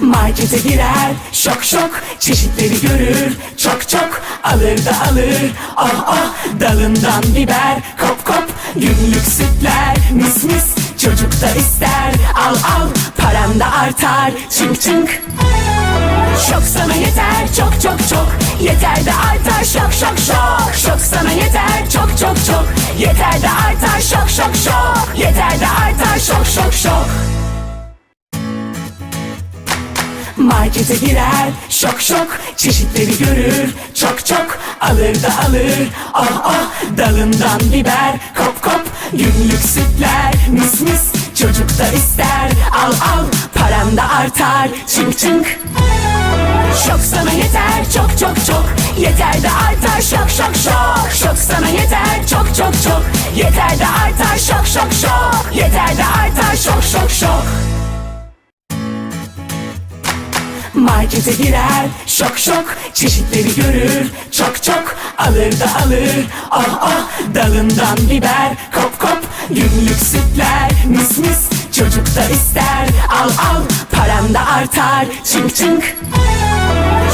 Markete girer şok şok çeşitleri görür Çok çok alır da alır. Oh oh dalından biber Kop kop günlük sütler Mis mis çocuk da ister. Al al paran da artar Çınk çınk Şok sana yeter çok çok çok Yeter de artar. Şok şok şok Şok sana yeter çok çok çok Yeter de artar. Şok şok şok Yeter de artar. Şok şok şok Markete girer şok şok çeşitleri görür Çok çok alır da alır. Oh oh dalından biber Kop kop günlük sütler Mis mis çocuk da ister. Al al paran da artar Çınk çınk. Şok sana yeter çok çok çok Yeter de artar. Şok şok şok Şok sana yeter çok çok çok Yeter de artar. Şok şok şok Yeter de artar. Şok şok şok Markete girer şok şok çeşitleri görür Çok çok alır da alır. Oh oh dalından biber Kop kop günlük sütler Mis mis çocuk da ister. Al al paran da artar Çınk çınk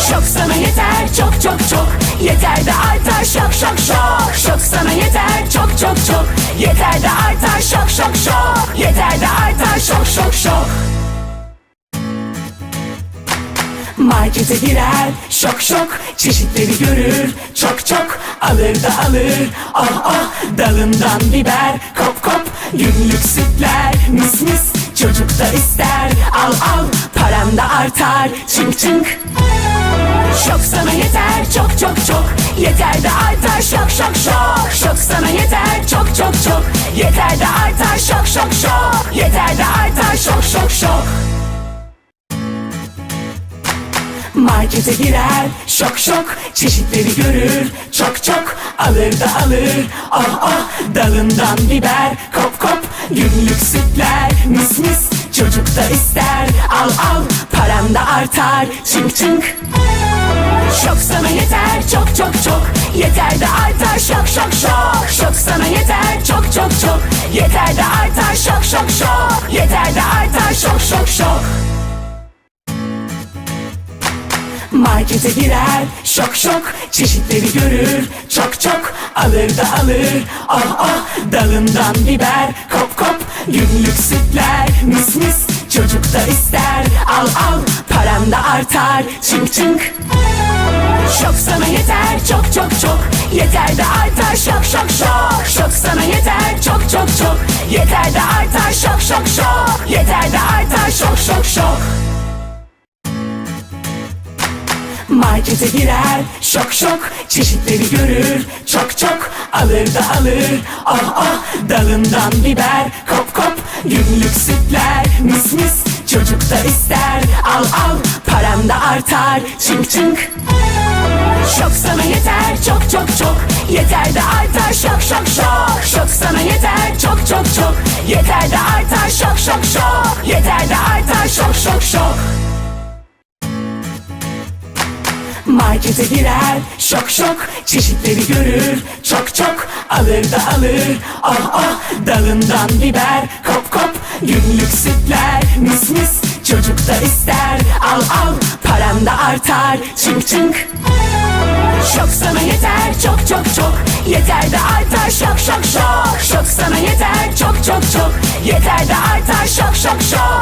Şok sana yeter çok çok çok Yeter de artar. Şok şok şok Şok sana yeter çok çok çok Yeter de artar. Şok şok şok Yeter de artar. Şok şok şok Markete girer şok şok çeşitleri görür Çok çok alır da alır. Oh oh dalından biber Kop kop günlük sütler Mis mis çocuk da ister. Al al paran da artar Çınk çınk Şok sana yeter çok çok çok Yeter de artar. Şok şok şok Şok sana yeter çok çok çok Yeter de artar. Şok şok şok Yeter de artar. Şok şok şok Markete girer şok şok çeşitleri görür Çok çok alır da alır. Oh oh dalından biber Kop kop günlük sütler Mis mis çocuk da ister. Al al paran da artar Çınk çınk Şok sana yeter çok çok çok Yeter de artar şok şok şok. Şok sana yeter çok çok çok Yeter de artar şok şok şok Yeter de artar şok şok şok Markete girer şok şok çeşitleri görür Çok çok alır da alır. Oh oh dalından biber Kop kop günlük sütler Mis mis çocuk da ister. Al al paran da artar Çınk çınk. Şok sana yeter çok çok çok Yeter de artar şok şok şok. Şok sana yeter çok çok çok Yeter de artar şok şok şok Yeter de artar şok şok şok Markete girer şok şok çeşitleri görür Çok çok alır da alır. Oh oh dalından biber Kop kop günlük sütler Mis mis çocuk da ister. Al al paran da artar Çınk çınk Şok sana yeter çok çok çok Yeter de artar şok şok şok. Şok sana yeter çok çok çok Yeter de artar şok şok şok Yeter de artar şok şok şok Markete girer şok şok çeşitleri görür Çok çok alır da alır. Oh oh dalından biber Kop kop günlük sütler Mis mis çocuk da ister. Al al paran da artar Çınk çınk Şok sana yeter çok çok çok Yeter de artar. Şok şok şok Şok sana yeter çok çok çok Yeter de artar. Şok şok şok